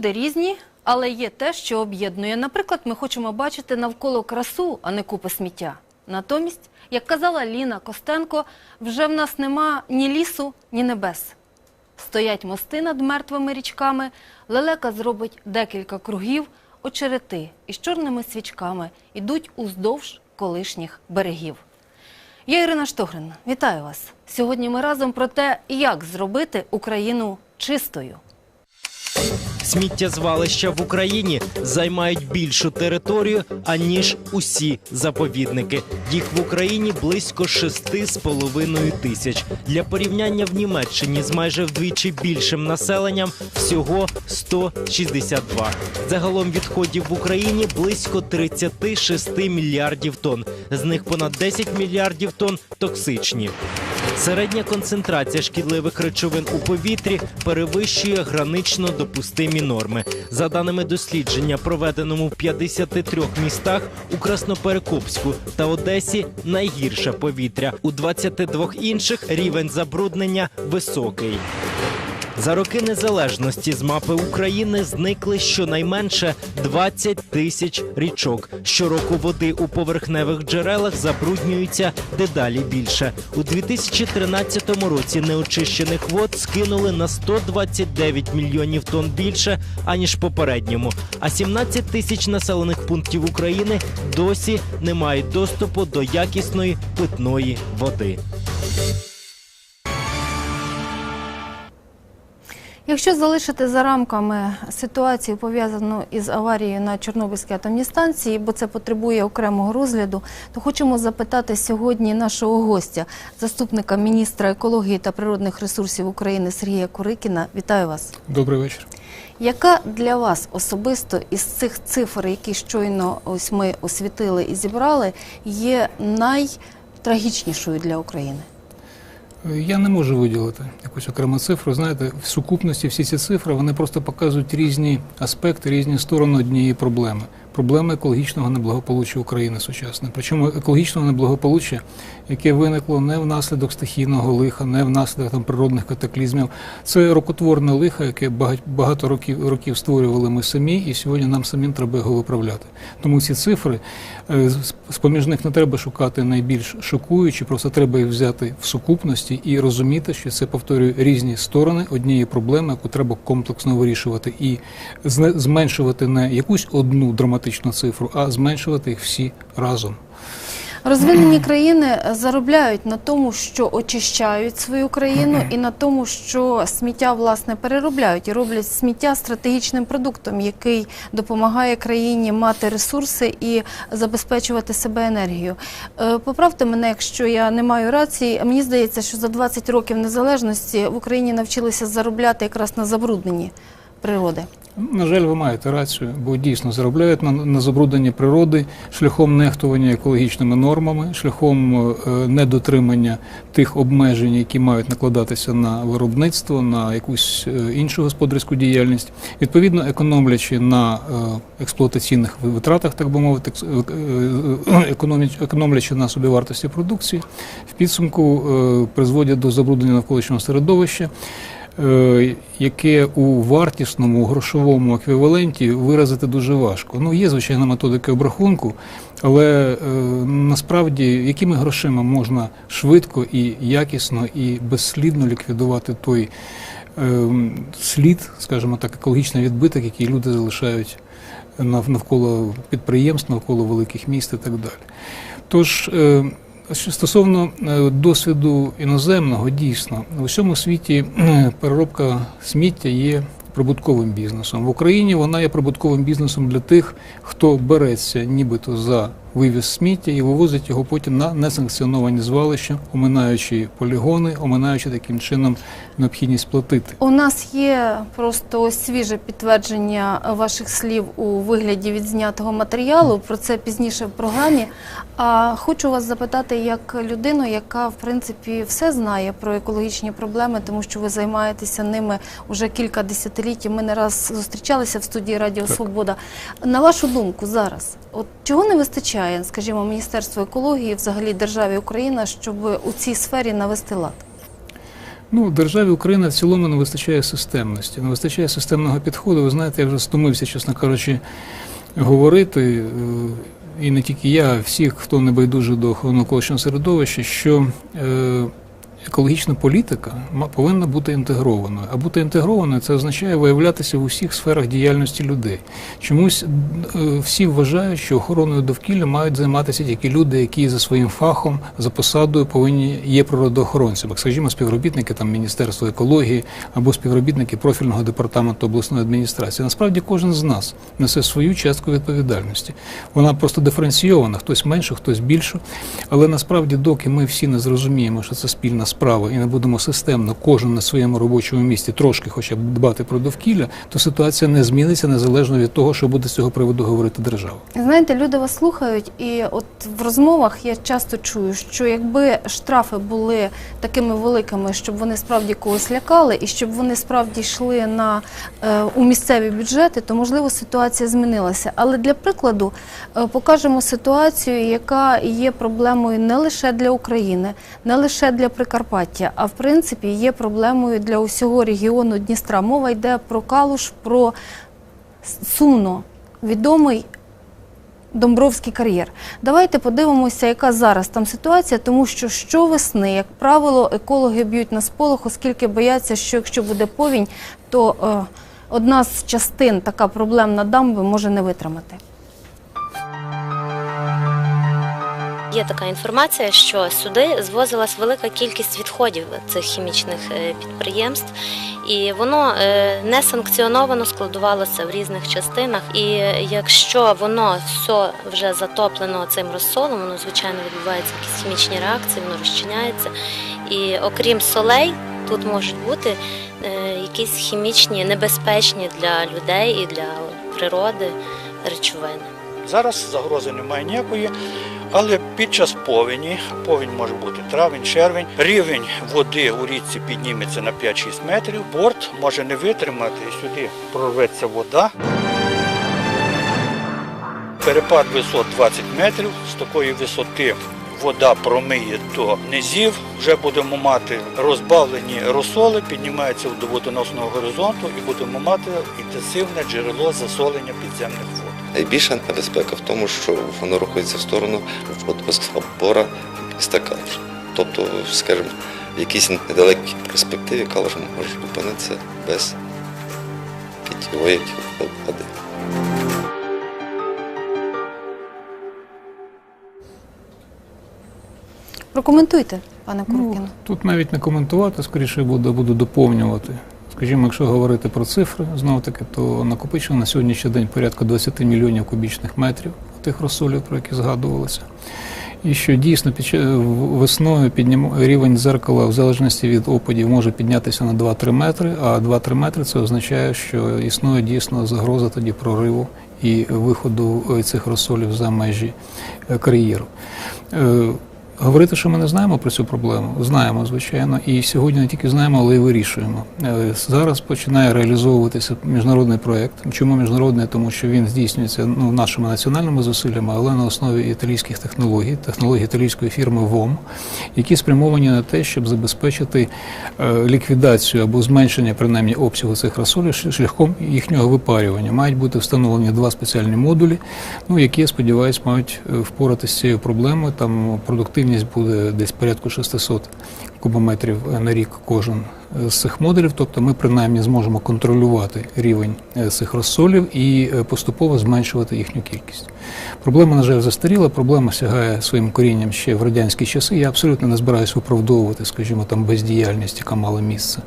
Люди різні, але є те, що об'єднує. Наприклад, ми хочемо бачити навколо красу, а не купи сміття. Натомість, як казала Ліна Костенко, вже в нас нема ні лісу, ні небес. Стоять мости над мертвими річками, лелека зробить декілька кругів, очерети із чорними свічками ідуть уздовж колишніх берегів. Я Ірина Штогрин, вітаю вас. Сьогодні ми разом про те, як зробити Україну чистою. Сміттєзвалища в Україні займають більшу територію, аніж усі заповідники. Їх в Україні близько 6,5 тисяч. Для порівняння в Німеччині з майже вдвічі більшим населенням всього 162. Загалом відходів в Україні близько 36 мільярдів тонн. З них понад 10 мільярдів тонн токсичні. Середня концентрація шкідливих речовин у повітрі перевищує гранично допустимі норми. За даними дослідження, проведеному в 53 містах у Красноперекопську та Одесі найгірше повітря. У 22 інших рівень забруднення високий. За роки незалежності з мапи України зникли щонайменше 20 тисяч річок. Щороку води у поверхневих джерелах забруднюються дедалі більше. У 2013 році неочищених вод скинули на 129 мільйонів тонн більше аніж попередньому. А 17 тисяч населених пунктів України досі не мають доступу до якісної питної води. Якщо залишити за рамками ситуацію, пов'язану із аварією на Чорнобильській атомній станції, бо це потребує окремого розгляду, то хочемо запитати сьогодні нашого гостя, заступника міністра екології та природних ресурсів України Сергія Курикіна. Вітаю вас. Добрий вечір. Яка для вас особисто із цих цифр, які щойно ось ми освітили і зібрали, є найтрагічнішою для України? Я не можу виділити якусь окрему цифру. Знаєте, в сукупності всі ці цифри вони просто показують різні аспекти, різні сторони однієї проблеми. Проблеми екологічного неблагополуччя України сучасне. Причому екологічного неблагополуччя, яке виникло не внаслідок стихійного лиха, не внаслідок там природних катаклізмів. Це рокотворне лихо, яке багато років років створювали ми самі, і сьогодні нам самим треба його виправляти. Тому ці цифри е, з- поміж них не треба шукати найбільш шокуючі, просто треба їх взяти в сукупності і розуміти, що це повторюю різні сторони однієї проблеми, яку треба комплексно вирішувати і зменшувати не якусь одну драматичну цифру, а зменшувати їх всі разом. Розвинені країни заробляють на тому, що очищають свою країну, і на тому, що сміття власне переробляють і роблять сміття стратегічним продуктом, який допомагає країні мати ресурси і забезпечувати себе енергією. Е, Поправте мене, якщо я не маю рації. Мені здається, що за 20 років незалежності в Україні навчилися заробляти якраз на забрудненні природи. На жаль, ви маєте рацію, бо дійсно заробляють на, на забрудненні природи шляхом нехтування екологічними нормами, шляхом е, недотримання тих обмежень, які мають накладатися на виробництво, на якусь е, іншу господарську діяльність, відповідно економлячи на е, експлуатаційних витратах, так би мовити, е, е, економлячи на собівартості продукції, в підсумку е, призводять до забруднення навколишнього середовища. е, яке у вартісному грошовому еквіваленті виразити дуже важко. Ну, є, звичайно, методики обрахунку, але е, насправді якими грошима можна швидко і якісно і безслідно ліквідувати той е, слід, скажімо так, екологічний відбиток, який люди залишають нав- навколо підприємств, навколо великих міст і так далі. Тож, е, стосовно е, досвіду іноземного, дійсно, в усьому світі е, переробка сміття є прибутковим бізнесом. В Україні вона є прибутковим бізнесом для тих, хто береться нібито за вивіз сміття і вивозить його потім на несанкціоновані звалища, оминаючи полігони, оминаючи таким чином необхідність платити. У нас є просто свіже підтвердження ваших слів у вигляді відзнятого матеріалу. Про це пізніше в програмі. А хочу вас запитати як людину, яка в принципі все знає про екологічні проблеми, тому що ви займаєтеся ними уже кілька десятиліть. Ми не раз зустрічалися в студії Радіо Свобода. На вашу думку, зараз от чого не вистачає, скажімо, Міністерству екології, взагалі державі Україна, щоб у цій сфері навести лад? Ну, державі Україна в цілому не вистачає системності, не вистачає системного підходу. Ви знаєте, я вже стомився, чесно кажучи, говорити, е, і не тільки я, а всіх, хто не байдужий до навколишнього середовища, що е, екологічна політика повинна бути інтегрованою. А бути інтегрованою це означає виявлятися в усіх сферах діяльності людей. Чомусь е, всі вважають, що охороною довкілля мають займатися тільки люди, які за своїм фахом, за посадою повинні є природоохоронцями, скажімо, співробітники там Міністерства екології або співробітники профільного департаменту обласної адміністрації. Насправді кожен з нас несе свою частку відповідальності. Вона просто диференційована, хтось менше, хтось більше. Але насправді, доки ми всі не зрозуміємо, що це спільна справа, і не будемо системно, кожен на своєму робочому місці трошки хоча б дбати про довкілля, то ситуація не зміниться незалежно від того, що буде з цього приводу говорити держава. Знаєте, люди вас слухають, і от в розмовах я часто чую, що якби штрафи були такими великими, щоб вони справді когось лякали, і щоб вони справді йшли на е, у місцеві бюджети, то можливо ситуація змінилася. Але для прикладу е, покажемо ситуацію, яка є проблемою не лише для України, не лише для Прикарпаття, а в принципі є проблемою для усього регіону Дністра. Мова йде про Калуш, про Суно, відомий Домбровський кар'єр. Давайте подивимося, яка зараз там ситуація, тому що щовесни, як правило, екологи б'ють на сполох, оскільки бояться, що якщо буде повінь, то е, одна з частин, така проблемна дамби, може не витримати. Є така інформація, що сюди звозилась велика кількість відходів цих хімічних е, підприємств, і воно е, не санкціоновано складувалося в різних частинах. І якщо воно все вже затоплено цим розсолом, воно звичайно відбуваються якісь хімічні реакції, воно розчиняється. І окрім солей, тут можуть бути е, якісь хімічні небезпечні для людей і для природи речовини. Зараз загрози немає ніякої, але під час повені, повінь може бути травень, червень, рівень води у річці підніметься на 5-6 метрів, борт може не витримати, і сюди прорветься вода. Перепад висот 20 метрів, з такої висоти вода промиє до низів, вже будемо мати розбавлені розсоли, піднімаються до водоносного горизонту і будемо мати інтенсивне джерело засолення підземних. Найбільша небезпека в тому, що воно рухається в сторону водоспора міста Калуш. Тобто, скажімо, в якійсь недалекій перспективі Калуш може опинитися без питьової води. Прокоментуйте, пане Куркіно. Ну, тут навіть не коментувати, скоріше буду, буду доповнювати. Скажімо, якщо говорити про цифри, знов таки, то накопичено на сьогоднішній день порядка 20 мільйонів кубічних метрів тих розсолів, про які згадувалося. І що дійсно під весною піднім... рівень дзеркала в залежності від опадів може піднятися на 2-3 метри, а 2-3 метри це означає, що існує дійсно загроза тоді прориву і виходу е, цих розсолів за межі е, кар'єру. Говорити, що ми не знаємо про цю проблему, знаємо, звичайно, і сьогодні не тільки знаємо, але й вирішуємо. Е, Зараз починає реалізовуватися міжнародний проєкт. Чому міжнародний? Тому що він здійснюється ну, нашими національними зусиллями, але на основі італійських технологій, технологій італійської фірми ВОМ, які спрямовані на те, щоб забезпечити е, ліквідацію або зменшення принаймні обсягу цих розсолів шляхом їхнього випарювання. Мають бути встановлені два спеціальні модулі, ну, які, я сподіваюся, мають е, впоратися з цією проблемою. Там продуктивність буде десь порядку 600 кубометрів на рік кожен з цих модулів. Тобто ми принаймні зможемо контролювати рівень е, цих розсолів і е, поступово зменшувати їхню кількість. Проблема, на жаль, застаріла, проблема сягає своїм корінням ще в радянські часи. Я абсолютно не збираюся виправдовувати, скажімо, там бездіяльність, яка мала місце.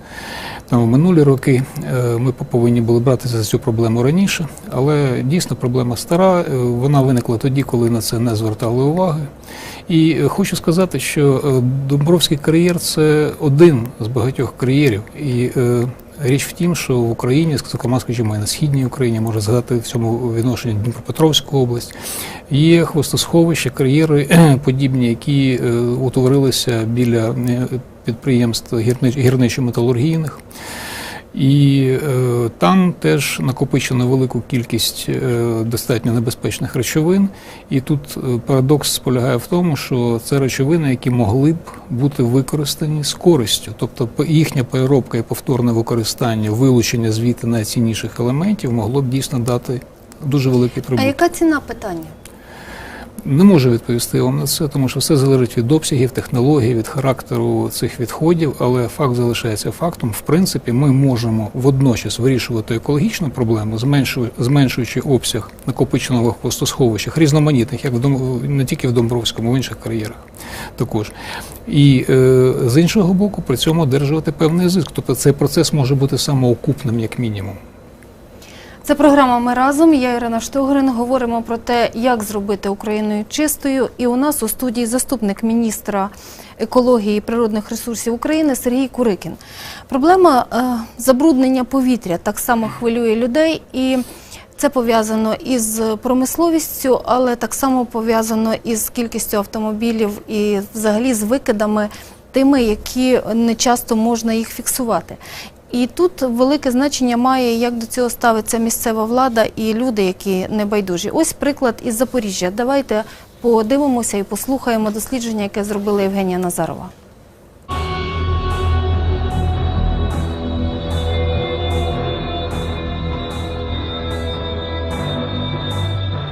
Там минулі роки е, ми повинні були братися за цю проблему раніше, але дійсно проблема стара. е, Вона виникла тоді, коли на це не звертали уваги. І е, хочу сказати, що е, Домбровський кар'єр це один з багатьох кар'єрів. І е, річ в тім, що в Україні, зокрема, скажімо, і на східній Україні, може згадати в цьому відношенні Дніпропетровську область, є хвостосховища, кар'єри подібні, які е, утворилися біля е, підприємств гірничо-металургійних. І е, там теж накопичено велику кількість е, достатньо небезпечних речовин. І тут е, парадокс полягає в тому, що це речовини, які могли б бути використані з користю. Тобто їхня переробка і повторне використання, вилучення звідти найцінніших елементів могло б дійсно дати дуже великий А яка ціна питання? Не можу відповісти вам на це, тому що все залежить від обсягів, технологій, від характеру цих відходів, але факт залишається фактом. В принципі, ми можемо водночас вирішувати екологічну проблему, зменшуючи обсяг накопиченого в пустосховищах, різноманітних, як в Дом... не тільки в Домбровському, в інших кар'єрах також. І е, з іншого боку, при цьому одержувати певний зиск. Тобто цей процес може бути самоокупним, як мінімум. Це програма Ми разом. Я Ірина Штогрин. Говоримо про те, як зробити Україною чистою. І у нас у студії заступник міністра екології і природних ресурсів України Сергій Курикін. Проблема е, забруднення повітря так само хвилює людей і. Це пов'язано із промисловістю, але так само пов'язано із кількістю автомобілів і взагалі з викидами, тими, які не часто можна їх фіксувати. І тут велике значення має, як до цього ставиться місцева влада і люди, які небайдужі. Ось приклад із Запоріжжя. Давайте подивимося і послухаємо дослідження, яке зробила Євгенія Назарова.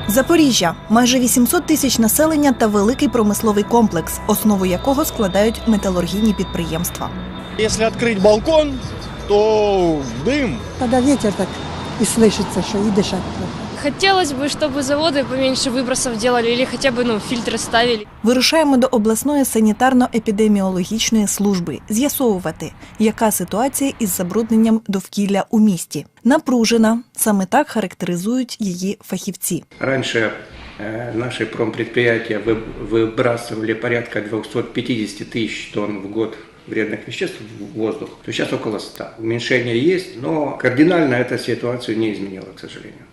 Запоріжжя майже 800 тисяч населення та великий промисловий комплекс, основу якого складають металургійні підприємства. Если открыть балкон, то дым. Когда ветер так и слышится, что и дышать плохо. Хотелось бы, чтобы заводы поменьше выбросов делали или хотя бы ну, фильтры ставили. Вирушаємо до обласної санітарно-епідеміологічної служби з'ясовувати, яка ситуація із забрудненням довкілля у місті. Напружена саме так характеризують її фахівці. Раньше э, наши промпредприятия вы- выбрасывали порядка 250 тысяч тонн в год вредных веществ в воздух, то сейчас около 100. Уменьшение есть, но кардинально эта ситуацию не изменила, к сожалению.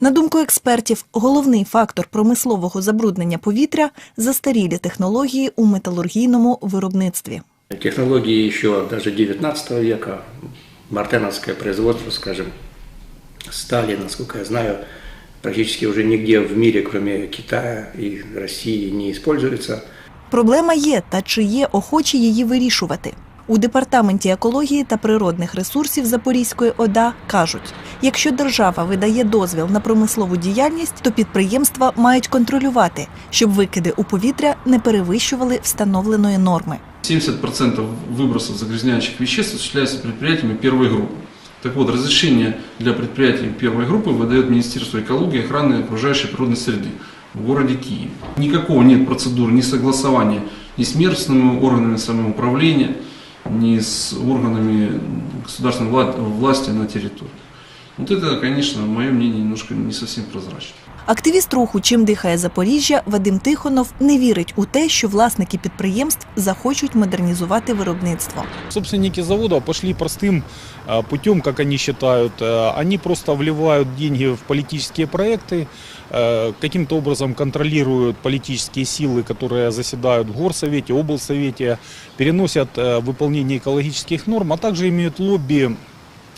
На думку експертів, головний фактор промислового забруднення повітря застарілі технології у металургійному виробництві. Технологии еще даже 19 века, мартеновское производство, скажем, стали, насколько я знаю, практически уже нигде в мире, кроме Китая и России, не используется. Проблема є, та чи є охочі її вирішувати. У департаменті екології та природних ресурсів Запорізької ОДА кажуть, якщо держава видає дозвіл на промислову діяльність, то підприємства мають контролювати, щоб викиди у повітря не перевищували встановленої норми. 70% выбросов загрязняющих веществ осуществляется предприятиями первой группы. Так вот, разрешение для предприятий первой группы выдает Министерство экологии и охраны окружающей природной среды В городе Киеве. Никакого нет процедур, ни согласования ни с местными органами самоуправления, ни с органами государственной вла- власти на территории. Вот это, конечно, мое мнение, немножко не совсем прозрачно. Активіст руху Чим дихає Запоріжжя Вадим Тихонов не вірить у те, що власники підприємств захочуть модернізувати виробництво. Собственники заводов пошли простым э, путем, как они считают. Э, Они просто вливают деньги в политические проекты, э, каким-то образом контролируют политические силы, которые заседают в горсовете, облсовете, переносят э, выполнение экологических норм, а также имеют лобби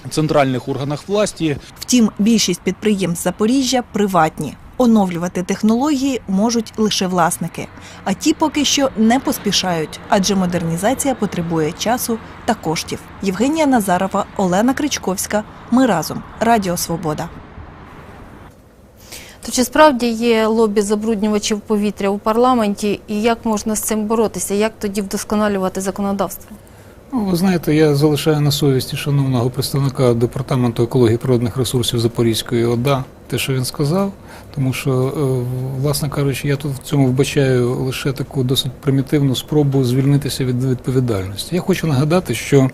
в центральных органах власти, Втім, більшість підприємств Запоріжжя приватні. Оновлювати технології можуть лише власники, а ті поки що не поспішають, адже модернізація потребує часу та коштів. Євгенія Назарова, Олена Кричковська. Ми разом. Радіо Свобода. То чи справді є лобі забруднювачів повітря у парламенті, і як можна з цим боротися? Як тоді вдосконалювати законодавство? Ну, ви знаєте, я залишаю на совісті шановного представника департаменту екології природних ресурсів Запорізької ОДА те, що він сказав, тому що, е, власне кажучи, я тут в цьому вбачаю лише таку досить примітивну спробу звільнитися від відповідальності. Я хочу нагадати, що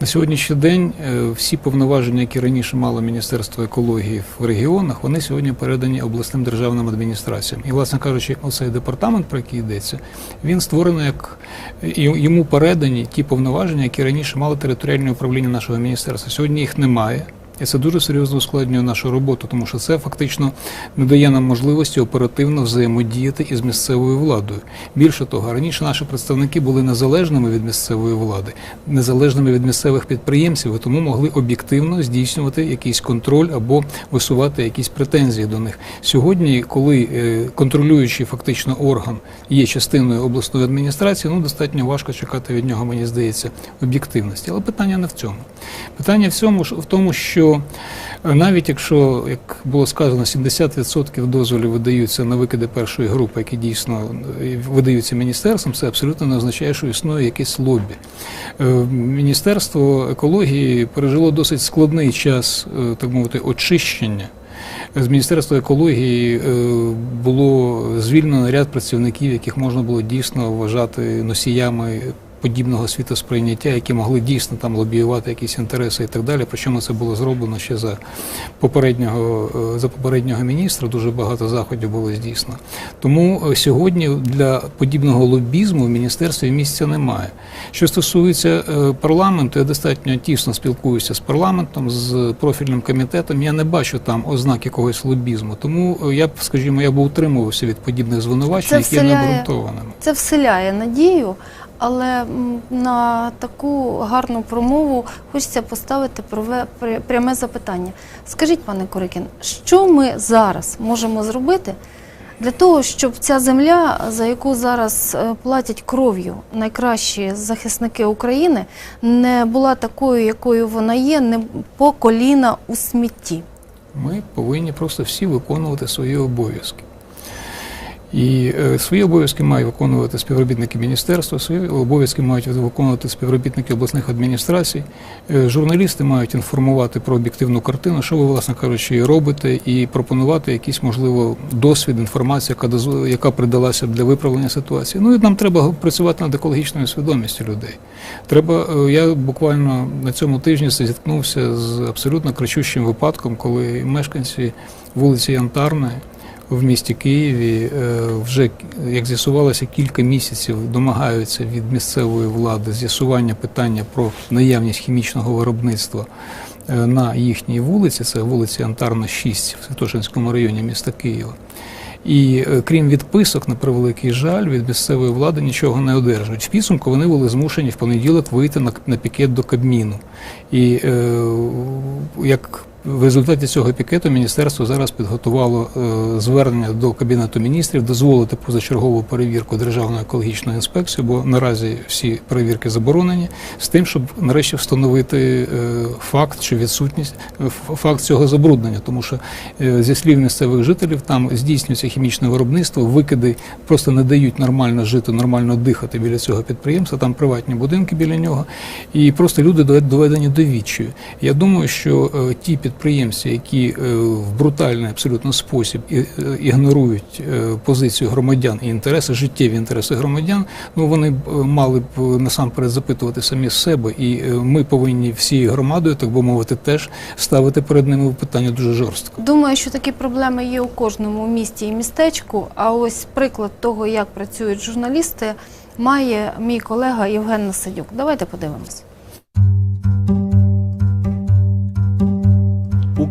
на сьогоднішній день е, всі повноваження, які раніше мало Міністерство екології в регіонах, вони сьогодні передані обласним державним адміністраціям. І, власне кажучи, оцей департамент, про який йдеться, він створений як йому передані ті повноваження, які раніше мали територіальне управління нашого міністерства. Сьогодні їх немає. І це дуже серйозно ускладнює нашу роботу, тому що це фактично не дає нам можливості оперативно взаємодіяти із місцевою владою. Більше того, раніше наші представники були незалежними від місцевої влади, незалежними від місцевих підприємців, і тому могли об'єктивно здійснювати якийсь контроль або висувати якісь претензії до них. Сьогодні, коли е, контролюючий фактично орган є частиною обласної адміністрації, ну достатньо важко чекати від нього, мені здається, об'єктивності. Але питання не в цьому. Питання в цьому в тому, що е, навіть якщо, як було сказано, 70% дозволів видаються на викиди першої групи, які дійсно е, видаються міністерством, це абсолютно не означає, що існує якесь лобі. Е, Міністерство екології пережило досить складний час, так мовити, очищення. З Міністерства екології було звільнено ряд працівників, яких можна було дійсно вважати носіями подібного світосприйняття, які могли дійсно там лобіювати якісь інтереси і так далі. Причому це було зроблено ще за попереднього, е, за попереднього міністра. Дуже багато заходів було здійснено. Тому е, сьогодні для подібного лобізму в міністерстві місця немає. Що стосується е, парламенту, я достатньо тісно спілкуюся з парламентом, з профільним комітетом. Я не бачу там ознак якогось лобізму. Тому я б, скажімо, я б утримувався від подібних звинувачень, які є вселяє- необґрунтованими. Це вселяє надію, але на таку гарну промову хочеться поставити пряме запитання. Скажіть, пане Корикін, що ми зараз можемо зробити для того, щоб ця земля, за яку зараз е, платять кров'ю найкращі захисники України, не була такою, якою вона є, не по коліна у смітті? Ми повинні просто всі виконувати свої обов'язки. І е, свої обов'язки мають виконувати співробітники міністерства, свої обов'язки мають виконувати співробітники обласних адміністрацій. Е, Журналісти мають інформувати про об'єктивну картину, що ви, власне кажучи, робите, і пропонувати якийсь, можливо, досвід, інформацію, яка яка придалася для виправлення ситуації. Ну і нам треба працювати над екологічною свідомістю людей. Треба, е, я буквально на цьому тижні зіткнувся з абсолютно кричущим випадком, коли мешканці вулиці Янтарної в місті Києві е, вже, як з'ясувалося, кілька місяців домагаються від місцевої влади з'ясування питання про наявність хімічного виробництва е, на їхній вулиці, це вулиця Янтарна 6 в Святошинському районі міста Києва. І е, крім відписок, на превеликий жаль, від місцевої влади нічого не одержують. В підсумку вони були змушені в понеділок вийти на, на пікет до Кабміну. І е, як в результаті цього пікету міністерство зараз підготувало е, звернення до Кабінету міністрів дозволити позачергову перевірку Державної екологічної інспекції, бо наразі всі перевірки заборонені, з тим, щоб нарешті встановити е, факт чи відсутність е, факт цього забруднення, тому що зі слів місцевих жителів там здійснюється хімічне виробництво, викиди просто не дають нормально жити, нормально дихати біля цього підприємства. Там приватні будинки біля нього, і просто люди доведені до відчаю. Я думаю, що ті підприємці, які е, в брутальний абсолютно спосіб е, ігнорують е, позицію громадян і інтереси, життєві інтереси громадян, ну вони мали б насамперед запитувати самі себе, і ми повинні всією громадою, так би мовити, теж ставити перед ними питання дуже жорстко. Думаю, що такі проблеми є у кожному місті і містечку. А ось приклад того, як працюють журналісти, має мій колега Євген Насадюк. Давайте подивимось.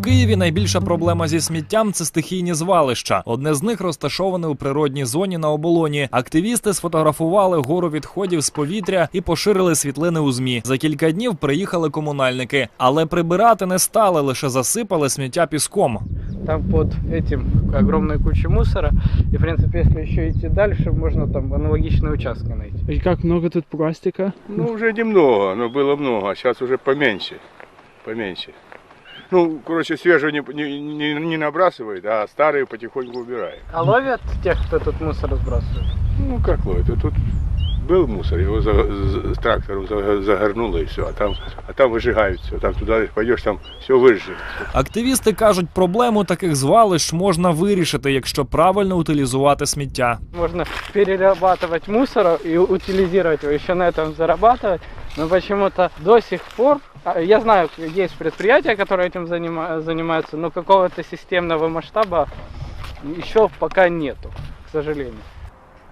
Києві найбільша проблема зі сміттям це стихійні звалища. Одне з них розташоване у природній зоні на оболоні. Активісти сфотографували гору відходів з повітря і поширили світлини у змі. За кілька днів приїхали комунальники, але прибирати не стали, лише засипали сміття піском. Там под этим огромная куча мусора. И, в принципе, если еще идти дальше, можно там аналогичные участки найти. И как много тут пластика? Ну, уже немного, но было много, а сейчас уже поменьше. Поменьше. Ну, короче, свежую не, не, не, не набрасывает, а старые потихоньку убирает. А ловят тех, кто тут мусор сбрасывает? Ну, как ловит? Вот Тут был мусор, его за, за- с трактором за- загорнуло и все, а там, а там выжигают все. Там туда пойдешь, там все выжжено. Активісти кажуть, проблему таких звалищ можна вирішити, якщо правильно утилізувати сміття. Можно перерабатывать мусор и утилизировать его, еще на этом зарабатывать. Но почему-то до сих пор, я знаю, есть предприятия, которые этим занима- занимаются, но какого-то системного масштаба еще пока нету, к сожалению.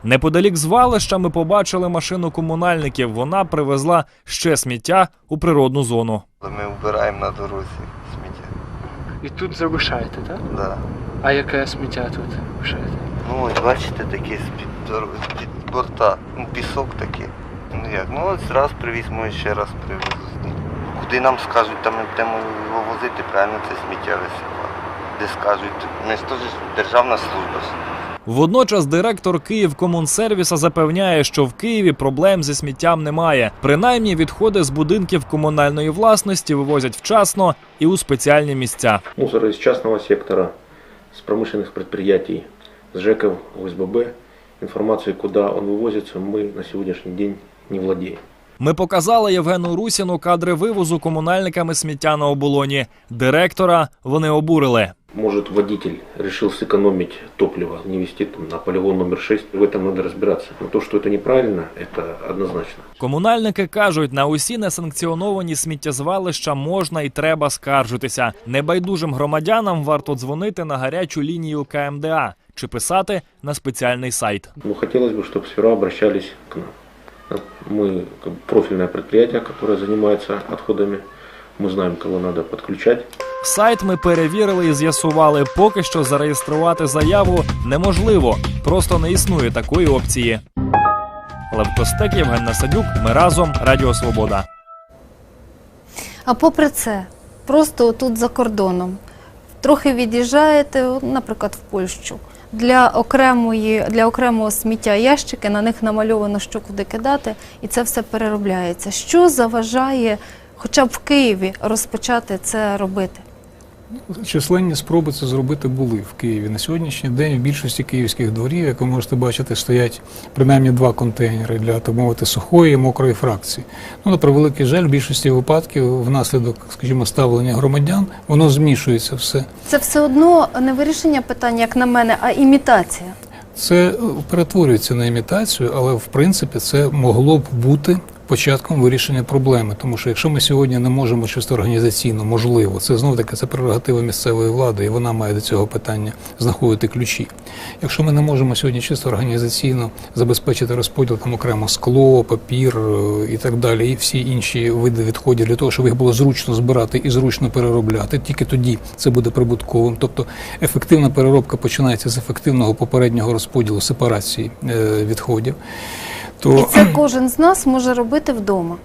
Неподалік звалища ми побачили машину комунальників. Вона привезла ще сміття у природну зону. Ми вбираємо на дорозі сміття. І тут залишаєте, так? Да. А яке сміття тут лишаєте? Ну ось бачите, такі з-під дор- з-під борта. Ну, пісок такий. Ну як? Ну ось раз привіз, може ще раз привезу. Куди нам скажуть, там ми будемо його возити, правильно це сміття висипати. Де скажуть, ми ж теж державна служба. Водночас директор Київкомунсервіса запевняє, що в Києві проблем зі сміттям немає. Принаймні відходи з будинків комунальної власності вивозять вчасно і у спеціальні місця. Мусор из частного сектора, с промышленных предприятий, с ЖЭКов, ОСББ. Информацию, куда он вывозится, мы на сегодняшний день не владеем. Ми показали Євгену Русіну кадри вивозу комунальниками сміття на оболоні. Директора вони обурили. Может, водитель решил сэкономить топливо, не вести там, на полигон номер 6. В этом надо разбираться. Но то, что это неправильно, это однозначно. Комунальники кажуть, на усі несанкціоновані сміттєзвалища можна і треба скаржитися. Небайдужим громадянам варто дзвонити на гарячу лінію КМДА чи писати на спеціальний сайт. Но хотелось бы, чтобы сфера обращались к нам. Мы как бы, профильное предприятие, которое занимается отходами. Мы знаем, кого надо подключать. Сайт ми перевірили і з'ясували, поки що зареєструвати заяву неможливо, просто не існує такої опції. Лев Костек, Євген Насадюк. Ми разом. Радіо Свобода. А попри це, просто тут за кордоном, трохи від'їжджаєте, от, наприклад, в Польщу. Для окремої для окремого сміття ящики на них намальовано, що куди кидати, і це все переробляється. Що заважає, хоча б в Києві, розпочати це робити? Численні спроби це зробити були в Києві. На сьогоднішній день в більшості київських дворів, як ви можете бачити, стоять принаймні два контейнери для так мовити сухої і мокрої фракції. Ну, на превеликий жаль, в більшості випадків, внаслідок, скажімо, ставлення громадян, воно змішується все. Це все одно не вирішення питання, як на мене, а імітація. Це перетворюється на імітацію, але в принципі це могло б бути початком вирішення проблеми. Тому що якщо ми сьогодні не можемо чисто організаційно, можливо, це знов таки це прерогатива місцевої влади, і вона має до цього питання знаходити ключі. Якщо ми не можемо сьогодні чисто організаційно забезпечити розподіл там окремо скло, папір е, і так далі, і всі інші види відходів для того, щоб їх було зручно збирати і зручно переробляти, тільки тоді це буде прибутковим. Тобто ефективна переробка починається з ефективного попереднього розподілу сепарації е, відходів. То І це кожен з нас може робити вдома.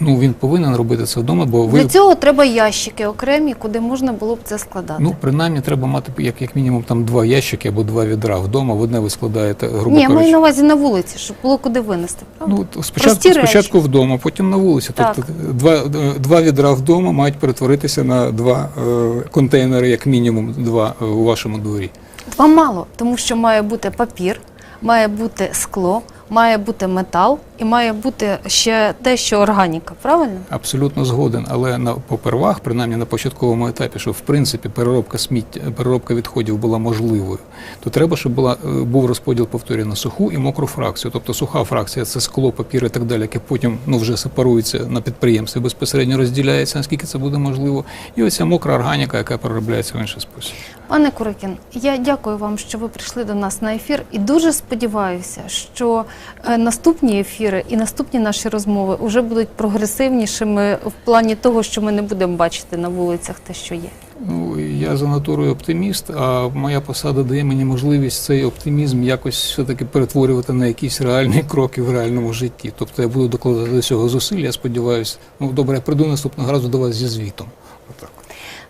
ну він повинен робити це вдома, бо ви Для цього треба ящики окремі, куди можна було б це складати. ну принаймні треба мати як, як мінімум там два ящики або два відра вдома. В одне ви складаєте грубо Ні, я маю на увазі на вулиці, щоб було куди винести. Правда? Ну, спочатку, Прості речі. спочатку вдома, потім на вулиці. Так. Тобто два, два відра вдома мають перетворитися на два е, контейнери, як мінімум два е, у вашому дворі. Два мало, тому що має бути папір, має бути скло, має бути метал і має бути ще те, що органіка, правильно? Абсолютно згоден, але на попервах, принаймні на початковому етапі, щоб в принципі переробка сміття, переробка відходів була можливою, то треба, щоб була е, був розподіл повторюю, на суху і мокру фракцію. Тобто суха фракція це скло, папір і так далі, яке потім ну вже сепарується на підприємстві, безпосередньо розділяється, наскільки це буде можливо. І оця мокра органіка, яка переробляється в інший спосіб. Пане Курикін, я дякую вам, що ви прийшли до нас на ефір, і дуже сподіваюся, що е, наступні ефіри і наступні наші розмови вже будуть прогресивнішими в плані того, що ми не будемо бачити на вулицях те, що є. Ну, я за натурою оптиміст, а моя посада дає мені можливість цей оптимізм якось все-таки перетворювати на якісь реальні кроки в реальному житті. Тобто я буду докладати до цього зусиль, я сподіваюся, ну добре, я прийду наступного разу до вас зі звітом.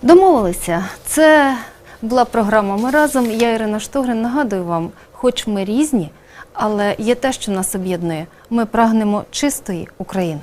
Домовилися. Це була програма Ми разом. Я Ірина Штогрин. Нагадую вам, хоч ми різні, але є те, що нас об'єднує. Ми прагнемо чистої України.